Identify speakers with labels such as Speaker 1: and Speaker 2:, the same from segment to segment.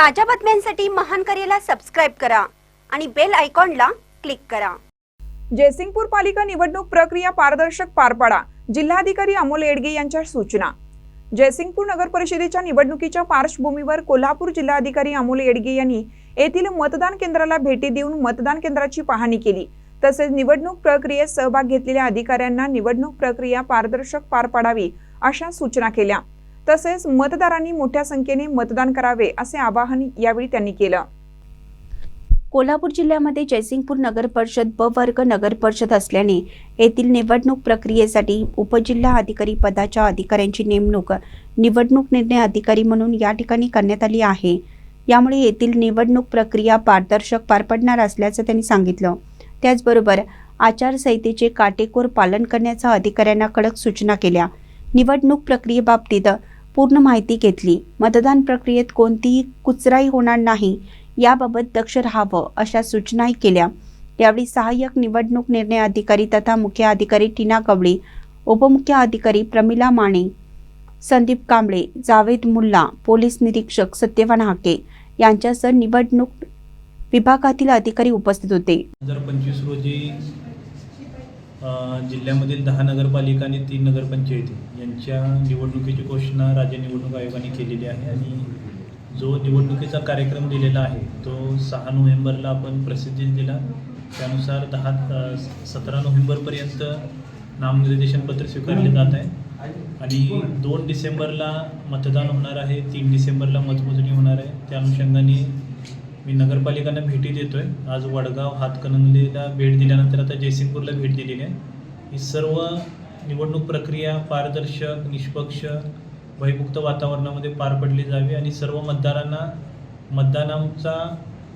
Speaker 1: ताज्या बातम्यांसाठी महान करेला सबस्क्राईब करा आणि बेल आयकॉनला क्लिक करा.
Speaker 2: जयसिंगपूर पालिका निवडणूक प्रक्रिया पारदर्शक पार पाडा जिल्हाधिकारी अमोल येडगे यांच्या सूचना. जयसिंगपूर नगर परिषदेच्या निवडणुकीच्या पार्श्वभूमीवर कोल्हापूर जिल्हाधिकारी अमोल येडगे यांनी येथील मतदान केंद्राला भेटी देऊन मतदान केंद्राची पाहणी केली. तसेच निवडणूक प्रक्रियेत सहभाग घेतलेल्या अधिकाऱ्यांना निवडणूक प्रक्रिया पारदर्शक पार पाडावी अशा सूचना केल्या. तसेच मतदारांनी मोठ्या संख्येने मतदान करावे असे आवाहन यावेळी त्यांनी केलं.
Speaker 3: कोल्हापूर जिल्ह्यामध्ये जयसिंगपूर नगर परिषद ब वर्ग नगर परिषद असल्याने येथील निवडणूक प्रक्रियेसाठी उपजिल्हा अधिकारी पदाच्या अधिकाऱ्यांची नेमणूक निवडणूक निर्णय अधिकारी म्हणून या ठिकाणी करण्यात आली आहे. यामुळे येथील निवडणूक प्रक्रिया पारदर्शक पार पडणार असल्याचं त्यांनी सांगितलं. त्याचबरोबर आचारसंहितेचे काटेकोर पालन करण्याचा अधिकाऱ्यांना कडक सूचना केल्या. निवडणूक प्रक्रियेबाबतीत पूर्ण माहिती घेतली. मतदान प्रक्रियेत कोणतीही कुचराई होणार नाही. याबाबत दक्ष राहावं अशा सूचनाही केल्या. यावेळी सहाय्यक निवडणूक निर्णय अधिकारी तथा मुख्य अधिकारी टीना कवळे उपमुख्य अधिकारी प्रमिला माने संदीप कांबळे जावेद मुल्ला पोलीस निरीक्षक सत्यवान हाके यांच्यासह निवडणूक विभागातील अधिकारी उपस्थित होते.
Speaker 4: हजार पंचवीस रोजी जिल्ह्यामधील दहा नगरपालिका आणि तीन नगरपंचायती यांच्या निवडणुकीची घोषणा राज्य निवडणूक आयोगाने केलेली आहे आणि जो निवडणुकीचा कार्यक्रम दिलेला आहे तो सहा नोव्हेंबरला आपण प्रसिद्धी दिला. त्यानुसार दहा सतरा नोव्हेंबरपर्यंत नामनिर्देशनपत्र स्वीकारले जात आहे आणि दोन डिसेंबरला मतदान होणार आहे तीन डिसेंबरला मतमोजणी होणार आहे. त्या अनुषंगाने मी नगरपालिकांना भेटी देतोय. आज वडगाव हातकणंगलेला भेट दिल्यानंतर आता जयसिंगपूरला भेट दिलेली आहे. ही सर्व निवडणूक प्रक्रिया पारदर्शक निष्पक्ष भयमुक्त वातावरणामध्ये पार पडली जावी आणि सर्व मतदारांना मतदानाचा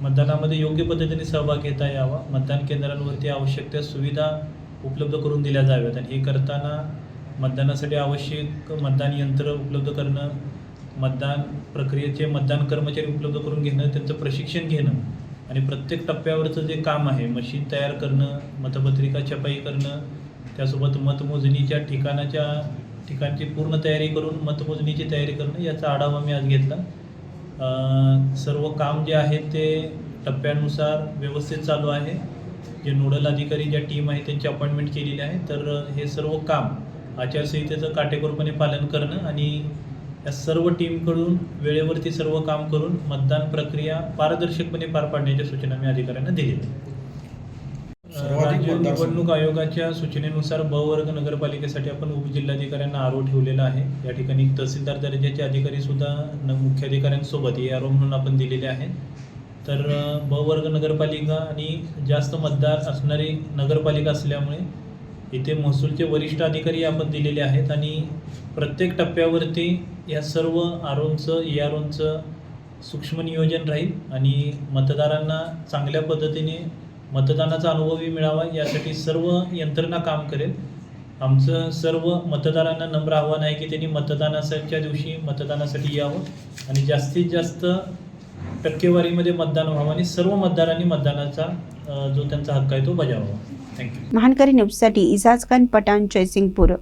Speaker 4: मतदानामध्ये योग्य पद्धतीने सहभाग घेता यावा. मतदान केंद्रांवरती आवश्यक त्या सुविधा उपलब्ध करून दिल्या जाव्यात आणि हे करताना मतदानासाठी आवश्यक मतदान यंत्र उपलब्ध करणं मतदान प्रक्रियेचे मतदान कर्मचारी उपलब्ध करून घेणं त्यांचं प्रशिक्षण घेणं आणि प्रत्येक टप्प्यावरचं जे काम आहे मशीन तयार करणं मतपत्रिका छपाई करणं त्यासोबत मतमोजणीच्या ठिकाणाच्या ठिकाणची पूर्ण तयारी करून मतमोजणीची तयारी करणं याचा आढावा मी आज घेतला. सर्व काम जे आहे ते टप्प्यानुसार व्यवस्थित चालू आहे. जे नोडल अधिकारी ज्या टीम आहे त्यांची अपॉइंटमेंट केलेली आहे. तर हे सर्व काम आचारसंहितेचं काटेकोरपणे पालन करणं आणि या सर्व टीमकडून वेळेवरती सर्व काम करून मतदान प्रक्रिया पारदर्शकपणे पार पाडण्याच्या सूचना मी अधिकाऱ्यांना.
Speaker 5: सर्वाधिक
Speaker 4: राज्य. निवडणूक आयोगाच्या सूचनेनुसार ब वर्ग नगरपालिकेसाठी आपण उपजिल्हाधिकाऱ्यांना आरो ठेवलेला आहे या ठिकाणी तहसीलदार दर्जाचे अधिकारी सुद्धा मुख्याधिकाऱ्यांसोबत ए आरो म्हणून आपण दिलेले आहेत तर ब वर्ग नगरपालिका आणि जास्त मतदार असणारी नगरपालिका असल्यामुळे इथे महसूलचे वरिष्ठ अधिकारी आपण दिलेले आहेत आणि प्रत्येक टप्प्यावरती या सर्व आरोंचं ए आरोंचं सूक्ष्म नियोजन राहील आणि मतदारांना चांगल्या पद्धतीने मतदानाचा अनुभवही मिळावा यासाठी सर्व यंत्रणा काम करेल. आमचं सर्व मतदारांना नम्र आव्हान आहे की त्यांनी मतदानाच्या दिवशी मतदानासाठी यावं आणि जास्तीत जास्त टक्केवारीमध्ये मतदान व्हावं आणि सर्व मतदारांनी मतदानाचा जो त्यांचा हक्क आहे तो बजावावा. थँक्यू
Speaker 3: महानकरी न्यूजसाठी इजाज खान पठाण जयसिंगपूर.